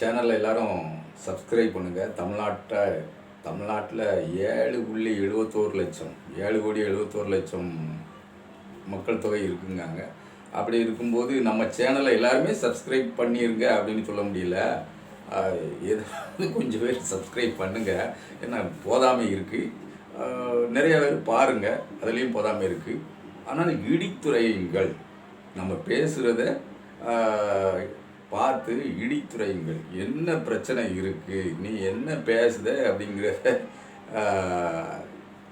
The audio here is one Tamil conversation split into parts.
சேனலில் எல்லாரும் சப்ஸ்கிரைப் பண்ணுங்கள் தமிழ்நாட்டை தமிழ்நாட்டில் ஏழு புள்ளி எழுபத்தோரு லட்சம் ஏழு கோடி எழுபத்தோரு லட்சம் மக்கள் தொகை இருக்குங்காங்க. அப்படி இருக்கும்போது நம்ம சேனலை எல்லாருமே சப்ஸ்கிரைப் பண்ணிருங்க அப்படின்னு சொல்ல முடியல. ஏதாவது கொஞ்சம் பேர் சப்ஸ்கிரைப் பண்ணுங்கள் ஏன்னா போதாமை இருக்குது நிறைய பேர் பாருங்கள் அதுலேயும் போதாமை இருக்குது ஆனால் இடித்துறையுங்கள் நம்ம பேசுகிறத பார்த்து இடித்துறையுங்கள். என்ன பிரச்சனை இருக்குது நீ என்ன பேசுத? அப்படிங்கிற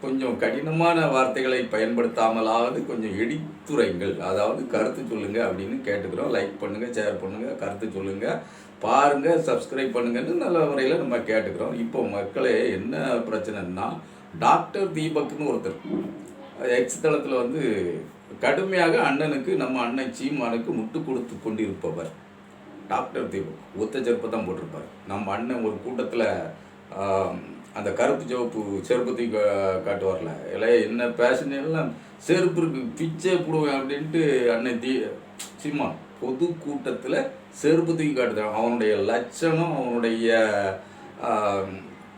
கொஞ்சம் கடினமான வார்த்தைகளை பயன்படுத்தாமலாவது கொஞ்சம் இடித்துறைங்கள் அதாவது கருத்து சொல்லுங்கள் அப்படின்னு கேட்டுக்கிறோம். லைக் பண்ணுங்கள் ஷேர் பண்ணுங்கள் கருத்து சொல்லுங்கள் பாருங்கள் சப்ஸ்கிரைப் பண்ணுங்கன்னு நல்ல முறையில் நம்ம கேட்டுக்கிறோம். இப்போ மக்களே என்ன பிரச்சனைன்னா டாக்டர் தீபக்னு ஒருத்தர் எக்ஸ் தளத்தில் வந்து கடுமையாக அண்ணனுக்கு நம்ம அண்ணன் சீமானுக்கு முட்டு கொடுத்து கொண்டிருப்பவர். டாக்டர் தீபக் ஒத்த செருப்பு தான் போட்டிருப்பார். நம்ம அண்ணன் ஒரு கூட்டத்தில் அந்த கருப்பு சிவப்பு செருப்பு தூக்கி கா- காட்டுவார்ல. இல்லை என்ன பேஷன் எல்லாம் செருப்பு இருக்கு பிச்சை போடுவேன் அப்படின்ட்டு அண்ணன் தீ சிம்மா பொது கூட்டத்தில் செருப்பு தூக்கி காட்டுறான். அவனுடைய லட்சணம் அவனுடைய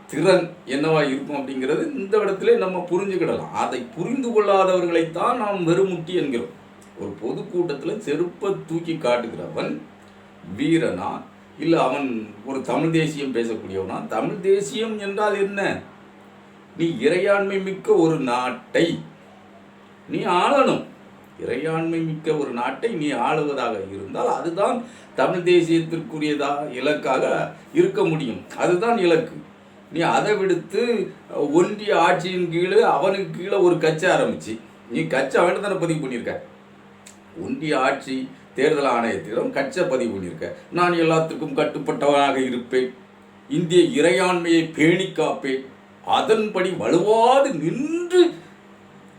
திறன் என்னவா இருக்கும் அப்படிங்கிறது இந்த இடத்துல நம்ம புரிஞ்சுக்கிடலாம். அதை புரிந்து கொள்ளாதவர்களைத்தான் நாம் வெறுமுட்டி என்கிறோம். ஒரு பொதுக்கூட்டத்தில் செருப்பை தூக்கி காட்டுகிறவன் வீரனா? இல்லை அவன் ஒரு தமிழ் தேசியம் பேசக்கூடியவனா? தமிழ் தேசியம் என்றால் என்ன? நீ இறையாண்மை மிக்க ஒரு நாட்டை நீ ஆளணும். இறையாண்மை மிக்க ஒரு நாட்டை நீ ஆளுவதாக இருந்தால் அதுதான் தமிழ் தேசியத்திற்குரியதா இலக்காக இருக்க முடியும். அதுதான் இலக்கு. நீ அதை விடுத்து ஒன்றிய ஆட்சியின் கீழே அவனுக்கு கீழே ஒரு கட்சி ஆரம்பிச்சு. நீ கட்சி அவன்கிட்ட தானே பதிவு பண்ணியிருக்க? ஒன்றிய ஆட்சி தேர்தல் ஆணையத்திடம் கட்சை பதிவு பண்ணியிருக்க. நான் எல்லாத்துக்கும் கட்டுப்பட்டவனாக இருப்பேன். இந்திய இறையாண்மையை பேணி காப்பேன். அதன்படி வலுவாது நின்று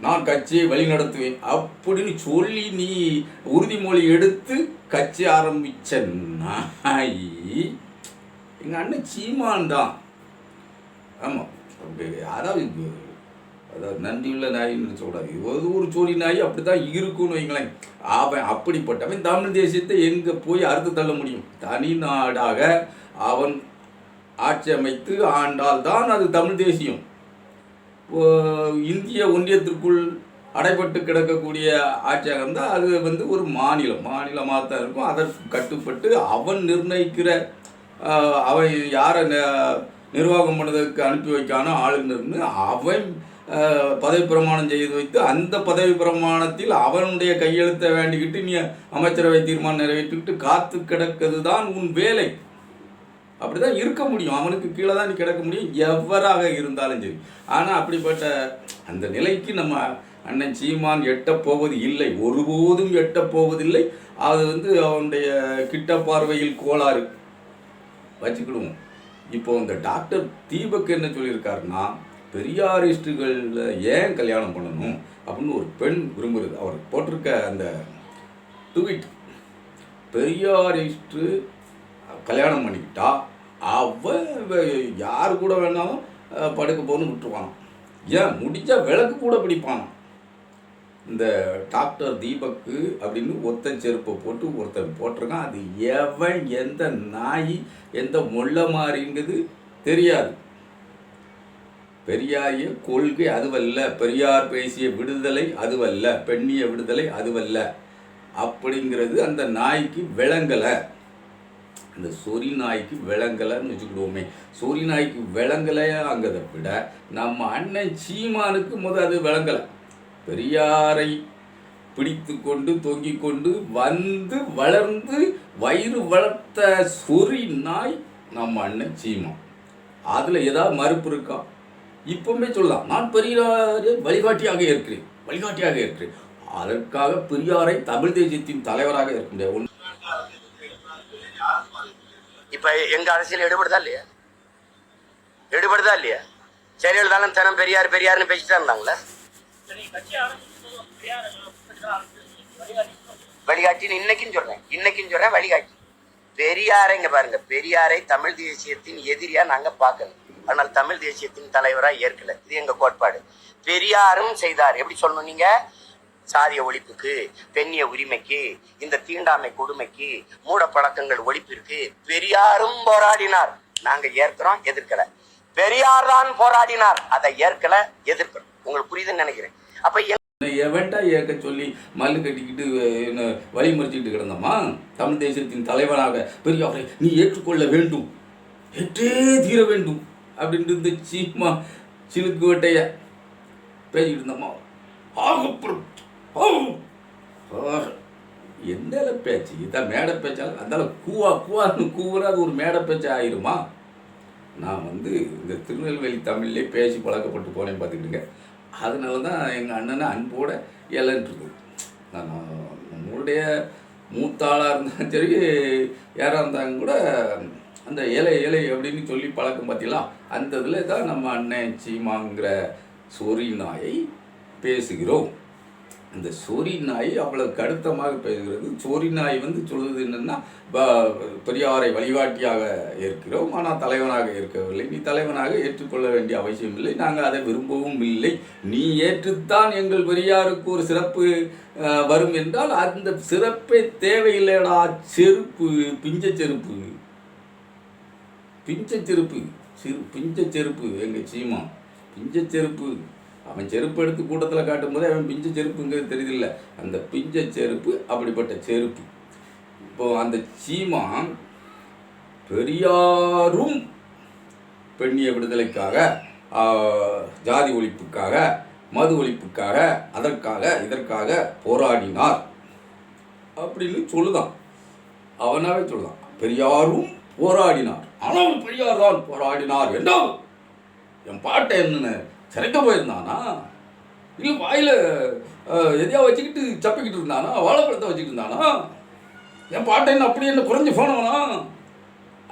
நான் கட்சியை வழிநடத்துவேன். அப்படின்னு சொல்லி நீ உறுதிமொழி எடுத்து கட்சி ஆரம்பிச்ச நாய் எங்கள் அண்ணன் சீமான் தான். ஆமாம் அதாவது அதாவது நன்றியுள்ள நாயின்னு சொல்கிறாங்க ஏதோ ஒரு சோழி நாய் அப்படி தான் இருக்குன்னு வைங்களேன். அவன் அப்படிப்பட்டவன் தமிழ் தேசியத்தை எங்கே போய் அறுத்து தள்ள முடியும்? தனி நாடாக அவன் ஆட்சி அமைத்து ஆண்டால் தான் அது தமிழ் தேசியம். இந்திய ஒன்றியத்திற்குள் அடைபட்டு கிடக்கக்கூடிய ஆட்சியாக இருந்தால் அது வந்து ஒரு மாநிலம். மாநிலமாக தான் இருக்கும். அதற்கு கட்டுப்பட்டு அவன் நிர்ணயிக்கிற அவன் யாரை நிர்வாகம் பண்ணதுக்கு அனுப்பி வைக்கானோ ஆளுநர்னு அவன் பதவி பிரமாணம் செய்து வைத்து அந்த பதவி பிரமாணத்தில் அவனுடைய கையெழுத்தை வேண்டிக்கிட்டு நீ அமைச்சரவை தீர்மானம் நிறைவேற்றிக்கிட்டு காத்து கிடக்கிறது தான் உன் வேலை. அப்படிதான் இருக்க முடியும். அவனுக்கு கீழே தான் நீ கிடக்க முடியும். எவராக இருந்தாலும் சரி. ஆனால் அப்படிப்பட்ட அந்த நிலைக்கு நம்ம அண்ணன் சீமான் எட்ட போவது இல்லை. ஒருபோதும் எட்டப் போவதில்லை. அது வந்து அவனுடைய கிட்ட பார்வையில் கோளாறு. வச்சுக்கிடுவோம். இப்போ இந்த டாக்டர் தீபக் என்ன சொல்லியிருக்காருன்னா பெரியாரிஸ்டுகளில் ஏன் கல்யாணம் பண்ணணும் அப்படின்னு ஒரு பெண் விரும்புகிறது அவர் போட்டிருக்க அந்த ட்வீட் பெரியாரிஸ்டு கல்யாணம் பண்ணிக்கிட்டா அவன் யார் கூட வேணாலும் படுக்க போகணும்னு விட்டுருவான் ஏன்? முடிஞ்சால் விளக்கு கூட பிடிப்பான் இந்த டாக்டர் தீபக்கு அப்படின்னு ஒத்த செருப்பை போட்டு ஒருத்தன் போட்டிருக்கான். அது எவன் எந்த நாய் எந்த மொள்ள மாறிங்கிறது தெரியாது. பெரியாரிய கொள்கை அதுவல்ல பெரியார் பேசிய விடுதலை அதுவல்ல பெண்ணிய விடுதலை அதுவல்ல. அப்படிங்கிறது அந்த நாய்க்கு விளங்கலை. அந்த சொறி நாய்க்கு விளங்கலைன்னு வச்சுக்கிடுவோமே. சொறி நாய்க்கு விளங்கலையாங்கிறத விட நம்ம அண்ணன் சீமானுக்கு முத அது விளங்கலை. பெரியாரை பிடித்து கொண்டு தொங்கிக் கொண்டு வந்து வளர்ந்து வயிறு வளர்த்த சொறி நாய் நம்ம அண்ணன் சீமான். அதில் ஏதாவது மறுப்பு இருக்கா? இப்பவுமே சொல்லலாம். நான் பெரியாரை வழிகாட்டியாக இருக்கிறேன் வழிகாட்டியாக இருக்கிறேன் அதற்காக பெரியாரை தமிழ் தேசியத்தின் தலைவராக இருக்கின்ற ஒன்று. இப்ப எங்க அரசியல் எடுபடுதா இல்லையா? எடுபடுதா இல்லையா? ஜெயலலிதா தினம் பெரியார் பெரியார்னு பேசிட்டு தான் இருந்தாங்களே. வழிகாட்டின்னு இன்னைக்கும் சொல்றேன். இன்னைக்கும் சொல்றேன் வழிகாட்டி. பெரியாரை இங்க பாருங்க. பெரியாரை தமிழ் தேசியத்தின் எதிரியா நாங்க பார்க்கணும் ஆனால் தமிழ் தேசியத்தின் தலைவரா ஏற்கல. இது எங்க கோட்பாடு. பெரியாரும் செய்தார். எப்படி சொல்லணும் நீங்க? சாதிய ஒழிப்புக்கு பெண்ணிய உரிமைக்கு இந்த தீண்டாமை கொடுமைக்கு மூட பழக்கங்கள் ஒழிப்பிற்கு பெரியாரும் போராடினார். நாங்க ஏற்கிறோம் எதிர்க்கல. பெரியார் தான் போராடினார். அதை ஏற்கல எதிர்க்கிறோம் உங்களுக்கு புரியுதுன்னு நினைக்கிறேன். அப்ப எவன்டா ஏற்க சொல்லி மல்லு கட்டிக்கிட்டு என்ன வழி கிடந்தம்மா தமிழ் தேசத்தின் தலைவனாக பெரியாரை நீ ஏற்றுக்கொள்ள வேண்டும். ஏற்றே தீர வேண்டும். அப்படின்ட்டு இந்த சீமா சிலுக்கு வட்டைய பேசிக்கிட்டு இருந்தம்மா. ஆகப்புறம் என்னல பேச்சு? இதான் மேடை பேச்சாலும் அதனால கூவா கூவான்னு கூவுனா அது ஒரு மேடை பேச்சு ஆயிருமா? நான் வந்து இந்த திருநெல்வேலி தமிழ்லேயே பேசி பழக்கப்பட்டு போனேன் பார்த்துக்கிட்டுங்க. அதனால தான் எங்கள் அண்ணனை அன்போட இலன்றது நான் நம்மளுடைய மூத்தாளாக இருந்தாலும் சரி யாராக இருந்தாங்க கூட அந்த இலை இலை அப்படின்னு சொல்லி பழக்கம் பார்த்தீங்களா? அந்த இதில் தான் நம்ம அண்ணன் சீமாங்கிற சொறி நாயை பேசுகிறோம். அந்த சொறி நாய் அவ்வளவு கடுத்தமாக பேசுகிறது. சொறி நாய் வந்து சொல்வது என்னென்னா பெரியாரை வழிகாட்டியாக ஏற்கிறோம். ஆனால் தலைவனாக இருக்கவில்லை நீ தலைவனாக ஏற்றுக்கொள்ள வேண்டிய அவசியம் இல்லை. நாங்கள் அதை விரும்பவும் இல்லை. நீ ஏற்றுத்தான் எங்கள் பெரியாருக்கு ஒரு சிறப்பு வரும் என்றால் அந்த சிறப்பே தேவையில்லைடா. செருப்பு பிஞ்ச செருப்பு. பிஞ்ச செருப்பு. சிறு பிஞ்ச செருப்பு எங்கள் சீமா. பிஞ்ச செருப்பு. அவன் செருப்பு எடுத்து கூட்டத்தில் காட்டும் போதே அவன் பிஞ்ச செருப்புங்கிறது தெரியுதில்ல. அந்த பிஞ்ச செருப்பு அப்படிப்பட்ட செருப்பு. இப்போ அந்த சீமா பெரியாரும் பெண்ணிய விடுதலைக்காக ஜாதி ஒழிப்புக்காக மது ஒழிப்புக்காக அதற்காக இதற்காக போராடினார். அப்படின்னு சொல்லுதான். அவனாவே சொல்லுதான். பெரியாரும் போராடினார். ஆனால் பெரியார் தான் போராடினார் என்ன என் பாட்டை என்னன்னு சிறைக்க போயிருந்தானா? இல்லை வாயில் எதையா வச்சுக்கிட்டு சப்பிக்கிட்டு இருந்தானா? வாழைப்பழத்தை வச்சுக்கிட்டு இருந்தானா? என் பாட்டை என்ன அப்படி என்ன குறைஞ்சு போனவனா?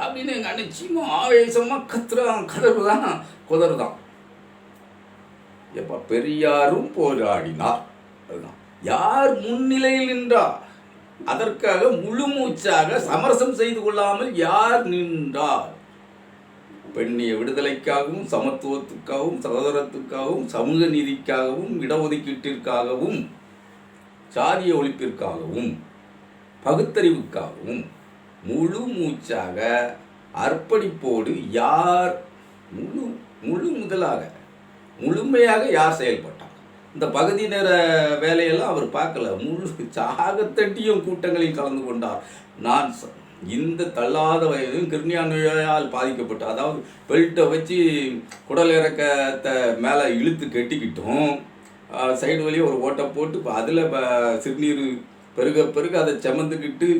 அப்படின்னு எங்கள் அண்ணன் சீமா ஆவேசமாக கத்துறான் கதறுதான் குதறுதான். எப்போ பெரியாரும் போராடினார். அதுதான். யார் முன்னிலையில் நின்றார்? அதற்காக முழு மூச்சாக சமரசம் செய்து கொள்ளாமல் யார் நின்றார்? பெண்ணிய விடுதலைக்காகவும் சமத்துவத்துக்காகவும் சகோதரத்துக்காகவும் சமூக நீதிக்காகவும் இடஒதுக்கீட்டிற்காகவும் சாதிய ஒழிப்பிற்காகவும் பகுத்தறிவுக்காகவும் முழு மூச்சாக அர்ப்பணிப்போடு யார் முழு முழு முதலாக முழுமையாக யார் செயல்பட்டார்? இந்த பகுதி நேர வேலையெல்லாம் அவர் பார்க்கல. முழு சாகத்தட்டியும் கூட்டங்களில் கலந்து கொண்டார். நான் இந்த தள்ளாத வயதும் கிருணியா நோயால் பாதிக்கப்பட்டு அதாவது பெல்ட்டை வச்சு குடல் இறக்கத்தை மேலே இழுத்து கட்டிக்கிட்டும் சைடு வழியே ஒரு ஓட்டை போட்டு இப்போ அதில் சிறுநீர் பெருக பெருக அதை செமந்துக்கிட்டு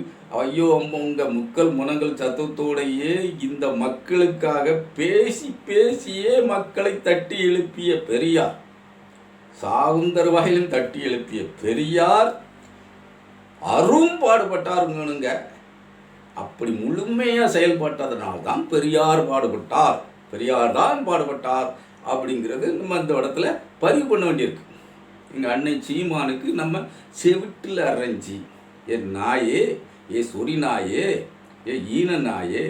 ஐயோ அம்மா முக்கள் முனங்கள் சத்தத்தோடையே இந்த மக்களுக்காக பேசி பேசியே மக்களை தட்டி எழுப்பிய பெரியார். சாகும் தருவாயிலும் தட்டி எழுப்பிய பெரியார் அரும் பாடுபட்டாருங்கனுங்க அப்படி முழுமையாக செயல்பட்டதனால தான் பெரியார் பாடுபட்டார். பெரியார் தான் பாடுபட்டார் அப்படிங்கிறது நம்ம இந்த இடத்துல பதிவு பண்ண வேண்டியிருக்கு. எங்கள் அன்னை சீமானுக்கு நம்ம செவிட்டில் அரைஞ்சி ஏ நாயே ஏ சொறி நாயே ஏ ஈன நாயே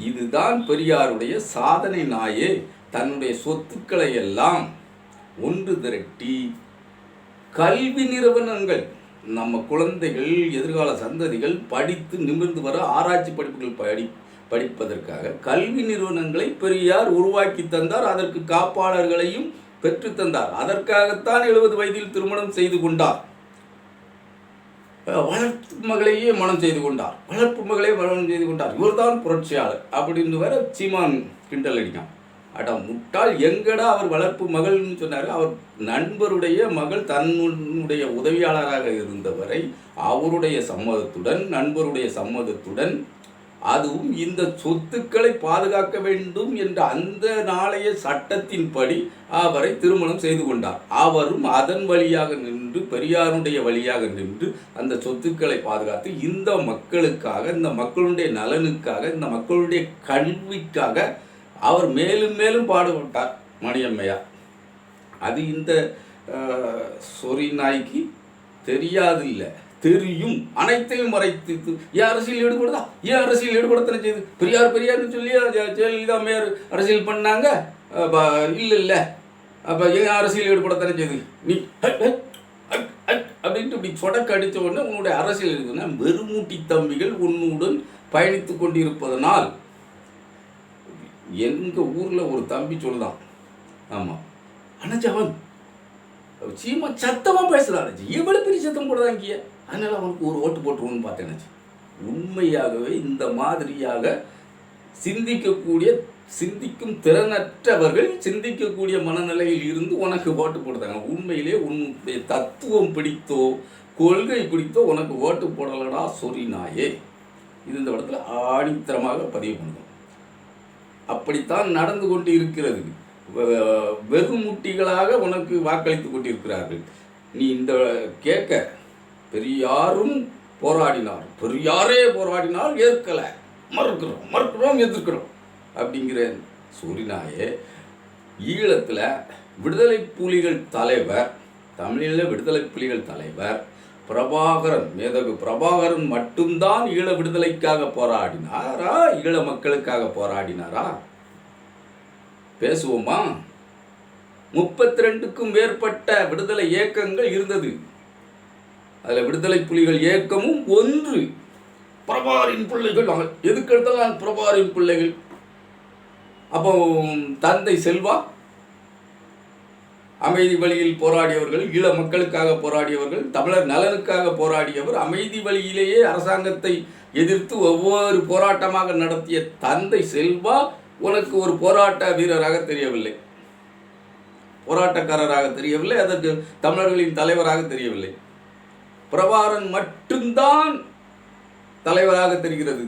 இதுதான் பெரியாருடைய சாதனை நாயே தன்னுடைய சொத்துக்களை எல்லாம் ஒன்று திரட்டி கல்வி நிறுவனங்கள் நம்ம குழந்தைகள் எதிர்கால சந்ததிகள் படித்து நிமிர்ந்து வர ஆராய்ச்சி படிப்புகள் படி படிப்பதற்காக கல்வி நிறுவனங்களை பெரியார் உருவாக்கி தந்தார். அதற்கு காப்பாளர்களையும் பெற்று தந்தார். அதற்காகத்தான் எழுபது வயதில் திருமணம் செய்து கொண்டார். வளர்ப்பு மகளையே மனம் செய்து கொண்டார். வளர்ப்பு மகளே மனம் செய்து கொண்டார். இவர்தான் புரட்சியாளர். அப்படின்னு வேற சீமான் கிண்டல் அடிக்கான் அட முட்டாள் எங்கடா அவர் வளர்ப்பு மகள்னு சொன்னார்? அவர் நண்பருடைய மகள் தன்னுடைய உதவியாளராக இருந்தவரை அவருடைய சம்மதத்துடன் நண்பருடைய சம்மதத்துடன் அதுவும் இந்த சொத்துக்களை பாதுகாக்க வேண்டும் என்ற அந்த நாளைய சட்டத்தின்படி அவரை திருமணம் செய்து கொண்டார். அவரும் அதன் வழியாக நின்று பெரியாருடைய வழியாக நின்று அந்த சொத்துக்களை பாதுகாத்து இந்த மக்களுக்காக இந்த மக்களுடைய நலனுக்காக இந்த மக்களுடைய கல்விக்காக அவர் மேலும் மேலும் பாடுபட்டார் மணியம்மையார். அது இந்த சொறி நாய்க்கு தெரியாது இல்லை தெரியும். அனைத்தையும் மறைத்து ஏன் அரசியல் ஈடுபடுதா? ஏன் அரசியல் ஈடுபடத்தனை செய்து? பெரியார் பெரியார்னு சொல்லி ஜெ- ஜெயலலிதா அம்மையார் அரசியல் பண்ணாங்க. இல்லை இல்லை அப்போ ஏன் அரசியல் ஈடுபடத்தனை செய்து? நீ அப்படின்ட்டு இப்படி சொடக்கு அடித்த உடனே உன்னுடைய அரசியல் இருக்குன்னா வெறுமூட்டி தம்பிகள் உன்னுடன் பயணித்து கொண்டிருப்பதனால் எங்கள் ஊரில் ஒரு தம்பி சொல்லுதான். ஆமாம் அண்ணாச்சவன் சீமா சத்தமாக பேசுகிறான் எவ்வளோ பெரிய சத்தம் போடுறாங்க அதனால் அவனுக்கு ஒரு ஓட்டு போட்டுருவோன்னு பார்த்தேன் உண்மையாகவே இந்த மாதிரியாக சிந்திக்கக்கூடிய சிந்திக்கும் திறனற்றவர்கள் சிந்திக்கக்கூடிய மனநிலையில் இருந்து உனக்கு ஓட்டு போடுறாங்க. உண்மையிலே உன்னுடைய தத்துவம் பிடித்தோ கொள்கை பிடித்தோ உனக்கு ஓட்டு போடலடா சொறி நாயே இது இந்த இடத்துல ஆணித்தரமாக பதிவு பண்ணுவோம் அப்படித்தான் நடந்து கொண்டு இருக்கிறது வெகுமுட்டிகளாக உனக்கு வாக்களித்து கொண்டிருக்கிறார்கள். நீ இந்த கேட்க பெரியாரும் போராடினார். பெரியாரே போராடினால் ஏற்கலை. மறுக்கிறோம் மறுக்கிறோம் எதிர்க்கிறோம் அப்படிங்கிற சூரினாயே ஈழத்தில் விடுதலை புலிகள் தலைவர் தமிழில் விடுதலை புலிகள் தலைவர் பிரபாகரன் மேதகு பிரபாகரன் மட்டும்தான் ஈழ விடுதலைக்காக போராடினாரா? ஈழ மக்களுக்காக போராடினாரா? பேசுவோமா? முப்பத்தி ரெண்டுக்கும் மேற்பட்ட விடுதலை இயக்கங்கள் இருந்தது. அதில் விடுதலை புலிகள் இயக்கமும் ஒன்று. பிரபாரின் பிள்ளைகள் நாங்கள் பிரபாரின் பிள்ளைகள். அப்போ தந்தை செல்வா? அமைதி வழியில் போராடியவர்கள் ஈழ மக்களுக்காக போராடியவர்கள் தமிழர் நலனுக்காக போராடியவர் அமைதி வழியிலேயே அரசாங்கத்தை எதிர்த்து ஒவ்வொரு போராட்டமாக நடத்திய தந்தை செல்வா உனக்கு ஒரு போராட்ட வீரராக தெரியவில்லை. போராட்டக்காரராக தெரியவில்லை அதற்கு தமிழர்களின் தலைவராக தெரியவில்லை. பிரபாரன் மட்டும்தான் தலைவராக தெரிகிறது.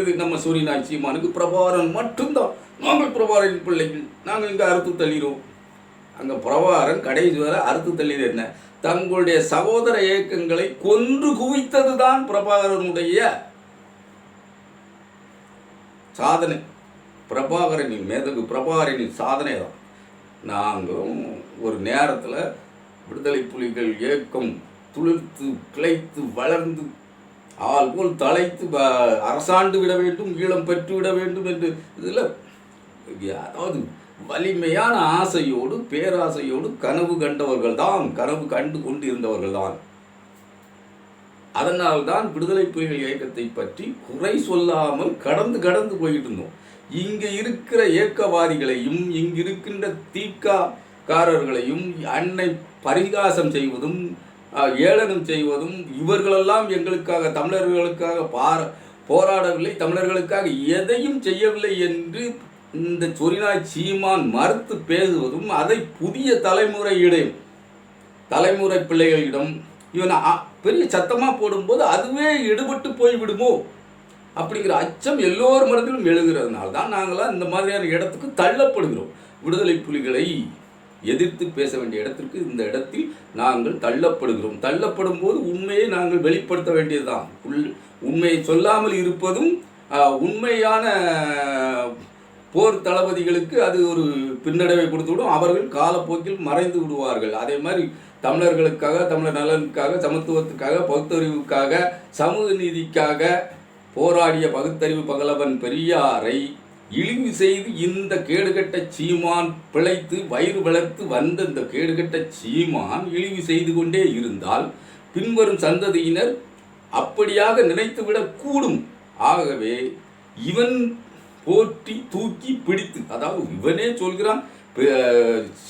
இது நம்ம சூரியநாய் சீமானுக்கு பிரபாரன் மட்டும்தான். நாங்கள் பிரபாரன் பிள்ளைகள் நாங்கள் இங்கே அறுத்து தள்ளிடுவோம் அங்கே பிரபாகரன் கடைசி வரை அறுத்து தள்ளியது என்ன? தங்களுடைய சகோதர இயக்கங்களை கொன்று குவித்தது தான் பிரபாகரனுடைய சாதனை. பிரபாகரனின் மேதகு பிரபாகரனின் சாதனை தான். நாங்களும் ஒரு நேரத்தில் விடுதலை புலிகள் இயக்கம் துளிர்த்து கிளைத்து வளர்ந்து ஆள் போல் தலைத்து வ- அரசாண்டு விட வேண்டும் ஈழம் பெற்று விட வேண்டும் என்று இதில் அதாவது வலிமையான ஆசையோடு பேராசையோடு கனவு கண்டவர்கள் தான் கனவு கண்டு கொண்டு இருந்தவர்கள் தான் அதனால்தான் விடுதலை புலிகள் இயக்கத்தை பற்றி குறை சொல்லாமல் கடந்து கடந்து போயிட்டு இருந்தோம். இங்க இருக்கிற இயக்கவாதிகளையும் இங்கிருக்கின்ற இருக்கின்ற அன்னை பரிகாசம் செய்வதும் ஏளனம் செய்வதும் இவர்களெல்லாம் எங்களுக்காக தமிழர்களுக்காக பார போராடவில்லை தமிழர்களுக்காக எதையும் செய்யவில்லை என்று இந்த சொரிநாய் சீமான் மறுத்து பேசுவதும் அதை புதிய தலைமுறையிடம் தலைமுறை பிள்ளைகளிடம் இவன் பெரிய சத்தமாக போடும்போது அதுவே எடுபட்டு போய்விடுமோ? அப்படிங்கிற அச்சம் எல்லோர் மனதிலும் எழுகிறதுனால தான் நாங்களாம் இந்த மாதிரியான இடத்துக்கு தள்ளப்படுகிறோம். விடுதலை புலிகளை எதிர்த்து பேச வேண்டிய இடத்திற்கு இந்த இடத்தில் நாங்கள் தள்ளப்படுகிறோம். தள்ளப்படும் போது உண்மையை நாங்கள் வெளிப்படுத்த வேண்டியதுதான். உள் உண்மையை சொல்லாமல் இருப்பதும் உண்மையான போர் தளபதிகளுக்கு அது ஒரு பின்னடைவை கொடுத்துவிடும். அவர்கள் காலப்போக்கில் மறைந்து விடுவார்கள். அதே மாதிரி தமிழர்களுக்காக தமிழர் நலனுக்காக சமத்துவத்துக்காக பகுத்தறிவுக்காக சமூக நீதிக்காக போராடிய பகுத்தறிவு பகலவன் பெரியாரை இழிவு செய்து இந்த கேடுகட்ட சீமான் பிழைத்து வயிறு வளர்த்து வந்த இந்த கேடுகட்ட சீமான் இழிவு செய்து கொண்டே இருந்தால் பின்வரும் சந்ததியினர் அப்படியாக நினைத்துவிடக் கூடும் ஆகவே இவன் போற்றி தூக்கி பிடித்து. அதாவது இவனே சொல்கிறான்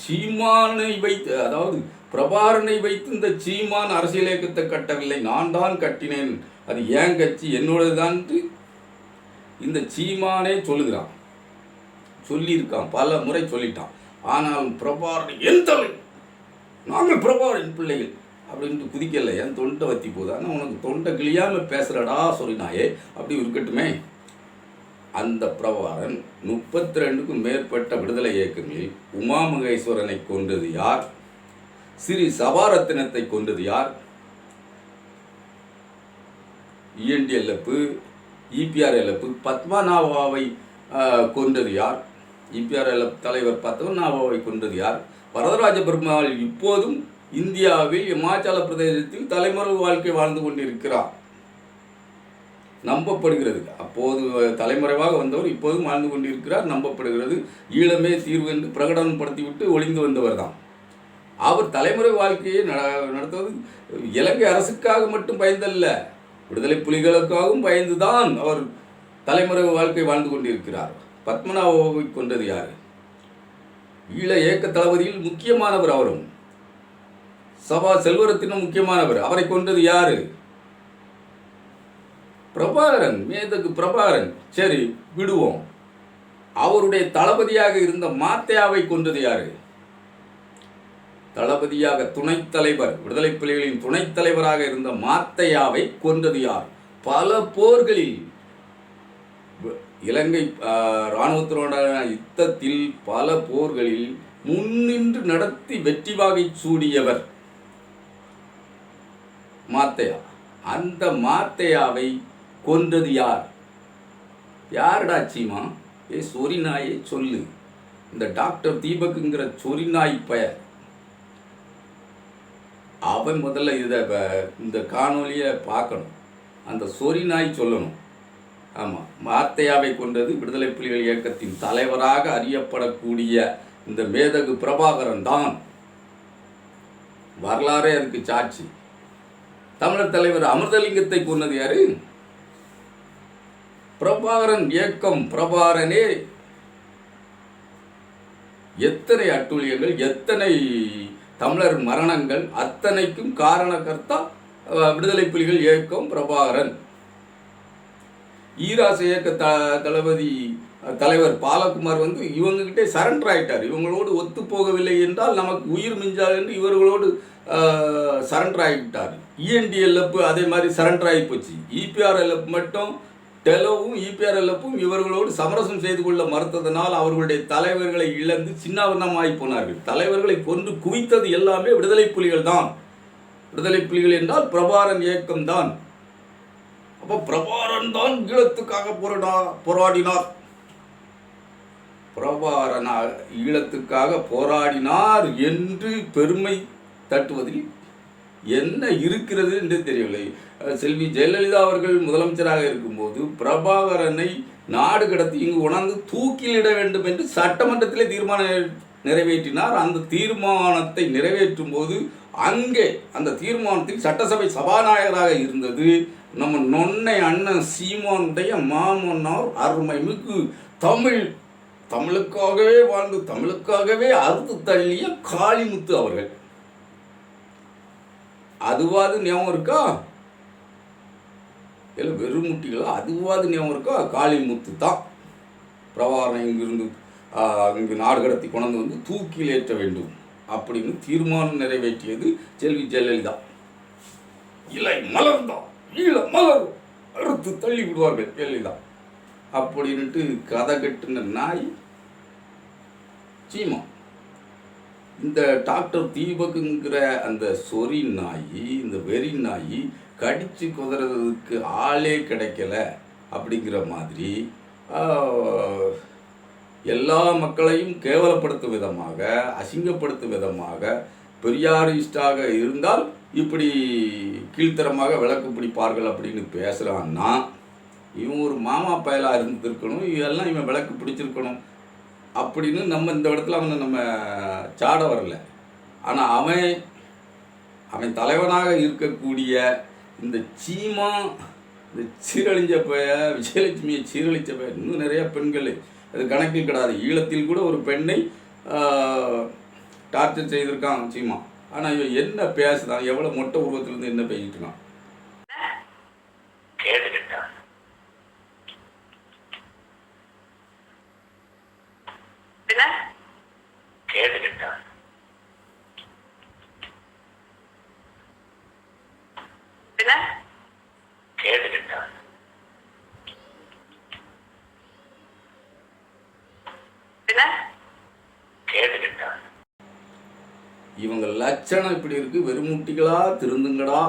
சீமானை வைத்து அதாவது பிரபாரனை வைத்து இந்த சீமான் அரசியல் இயக்கத்தை கட்டவில்லை. நான் தான் கட்டினேன். அது ஏன் கட்சி? என்னோடதுதான் இந்த சீமானே சொல்லுகிறான். சொல்லியிருக்கான். பல முறை சொல்லிட்டான். ஆனால் பிரபாரன் என் தலை நாங்கள் பிரபாரின் பிள்ளைகள் அப்படின்ட்டு குதிக்கலை. என் தொண்டை வத்தி போகுது? ஆனால் உனக்கு தொண்டை கிளியாமல் பேசுகிறடா சொல்லினாயே அப்படி இருக்கட்டுமே. அந்த பிரபாரன் முப்பத்தி ரெண்டுக்கும் மேற்பட்ட விடுதலை இயக்கங்களில் உமா மகேஸ்வரனை கொன்றது யார்? ஸ்ரீ சபாரத்தினத்தை கொன்றது யார்? இஎன்டிஎல்எஃப் இபிஆர்எல்எஃப் பத்மநாபாவை கொண்டது கொன்றது யார்? இபிஆர்எல்எஃப் தலைவர் பத்மநாபாவை கொன்றது யார்? வரதராஜ பெருமாள் இப்போதும் இந்தியாவில் இமாச்சல பிரதேசத்தில் தலைமறை வாழ்க்கை வாழ்ந்து கொண்டிருக்கிறார். நம்பப்படுகிறது. அப்போது தலைமறைவாக வந்தவர் இப்போதும் வாழ்ந்து கொண்டிருக்கிறார். நம்பப்படுகிறது. ஈழமே தீர்வு என்று பிரகடனப்படுத்திவிட்டு ஒளிந்து வந்தவர் தான் அவர் தலைமுறை வாழ்க்கையை நட- நடத்துவது இலங்கை அரசுக்காக மட்டும் பயந்தல்ல. விடுதலை புலிகளுக்காகவும் பயந்துதான் அவர் தலைமுறை வாழ்க்கை வாழ்ந்து கொண்டிருக்கிறார். பத்மநாபாவை கொண்டது யார்? ஈழ இயக்க தளபதியில் முக்கியமானவர் அவரும். சபா செல்வரத்தினும் முக்கியமானவர். அவரை கொண்டது யாரு? பிரபாகரன் மேதகு பிரபாகரன். சரி விடுவோம். அவருடைய தளபதியாக இருந்த மாத்தையாவை கொன்றது யாரு? தளபதியாக துணைத் தலைவர் விடுதலை புலிகளின் துணைத் தலைவராக இருந்த மாத்தையாவை கொன்றது யார்? பல போர்களில் இலங்கை ஆஹ், யுத்தத்தில் பல போர்களில் முன்னின்று நடத்தி வெற்றி வாகை சூடியவர் மாத்தையா. அந்த மாத்தையாவை கொன்றது யார்? யாரடா சீமா? ஏ சொறி நாயை சொல்லு. இந்த டாக்டர் தீபக்குங்கிற சொரி நாய் பெயர். அவன் முதல்ல இதை இந்த காணொலியை பார்க்கணும். அந்த சொரி நாய் சொல்லணும். ஆமாம் வார்த்தையாவை கொண்டது விடுதலை புலிகள் இயக்கத்தின் தலைவராக அறியப்படக்கூடிய இந்த மேதகு பிரபாகரன் தான். வரலாறே அதுக்கு சாட்சி. தமிழர் தலைவர் அமிர்தலிங்கத்தை கொன்னது யாரு? பிரபாகரன் இயக்கம் பிரபாகரனே. எத்தனை அட்டூழியங்கள் எத்தனை தமிழர் மரணங்கள் அத்தனைக்கும் காரணகர்த்தா விடுதலை புலிகள் இயக்கம் பிரபாகரன். ஈராச இயக்க த தளபதி தலைவர் பாலகுமார் வந்து இவங்ககிட்டே சரண்டர் ஆயிட்டார். இவங்களோடு ஒத்து போகவில்லை என்றால் நமக்கு உயிர் மிஞ்சால் என்று இவர்களோடு சரண்டர் ஆகிவிட்டார் இஎன்டிஎல்எஃப் அதே மாதிரி சரண்டர் ஆகி போச்சு. இபிஆர்எல்எஃப் மட்டும் டெலோவும் இபிஆர்எல்எஃப்பும் இவர்களோடு சமரசம் செய்து கொள்ள மறுத்ததனால் அவர்களுடைய தலைவர்களை இழந்து சின்னாவண்ணமாகி போனார்கள். தலைவர்களை கொன்று குவித்தது எல்லாமே விடுதலை புலிகள் தான். விடுதலை புலிகள் என்றால் பிரபாரன் இயக்கம் தான். அப்போ பிரபாரன் தான் ஈழத்துக்காக போராடா போராடினார். பிரபாரனா ஈழத்துக்காக போராடினார் என்று பெருமை தட்டுவதில் என்ன இருக்கிறது என்று தெரியவில்லை. செல்வி ஜெயலலிதா அவர்கள் முதலமைச்சராக இருக்கும்போது பிரபாகரனை நாடு கடத்தி இங்கு உணர்ந்து தூக்கிலிட வேண்டும் என்று சட்டமன்றத்திலே தீர்மானம் நிறைவேற்றினார். அந்த தீர்மானத்தை நிறைவேற்றும் போது அங்கே அந்த தீர்மானத்தில் சட்டசபை சபாநாயகராக இருந்தது. நம்ம நொன்னை அண்ணன் சீமானுடைய மாமன்னார் அருமைமிகு தமிழ் தமிழுக்காகவே வாழ்ந்து தமிழுக்காகவே அறுத்து தள்ளிய காளிமுத்து அவர்கள். அதுவாது ஞாபகம் இருக்கா? இல்லை வெறும் முட்டிகளா? அதுவாது ஞாபகம் இருக்கா? காளிமுத்து தான் பிரபாகரனை இங்கிருந்து இங்கு நாடு கடத்தி கொண்டு வந்து தூக்கில் ஏற்ற வேண்டும் அப்படின்னு தீர்மானம் நிறைவேற்றியது செல்வி ஜெயலலிதா. இலை மலர்ந்தான் ஈழ மலர் அறுத்து தள்ளி விடுவார்கள் ஜெயலலிதா. அப்படின்ட்டு கதை கட்டுன நாய் சீமா. இந்த டாக்டர் தீபக்குங்கிற அந்த சொறி நாய் இந்த வெறி நாய் கடித்து குதறதுக்கு ஆளே கிடைக்கல அப்படிங்கிற மாதிரி எல்லா மக்களையும் கேவலப்படுத்தும் விதமாக அசிங்கப்படுத்தும் விதமாக பெரியாரிஸ்டாக இருந்தால் இப்படி கீழ்த்தரமாக விளக்கு பிடிப்பார்கள் அப்படின்னு பேசுகிறான்னா இவன் ஒரு மாமா பயலாக இருந்திருக்கணும் இதெல்லாம் இவன் விளக்கு பிடிச்சிருக்கணும். அப்படின்னு நம்ம இந்த இடத்துல அவனை நம்ம சாட வரல. ஆனால் அவன் அவன் தலைவனாக இருக்கக்கூடிய இந்த சீமா இந்த சீரழிஞ்ச பைய விஜயலட்சுமியை சீரழிச்ச பைய இன்னும் நிறைய பெண்கள். அது கணக்கில் கிடையாது ஈழத்தில் கூட ஒரு பெண்ணை டார்ச்சர் செய்திருக்கான் சீமா. ஆனால் இவன் என்ன பேசுதான் எவ்வளோ மொட்டை உருவத்திலேருந்து என்ன பேசிட்டு இருக்கான்? லட்சணம் இப்படி இருக்குது வெறுமுட்டிகளா திருந்துங்கடா.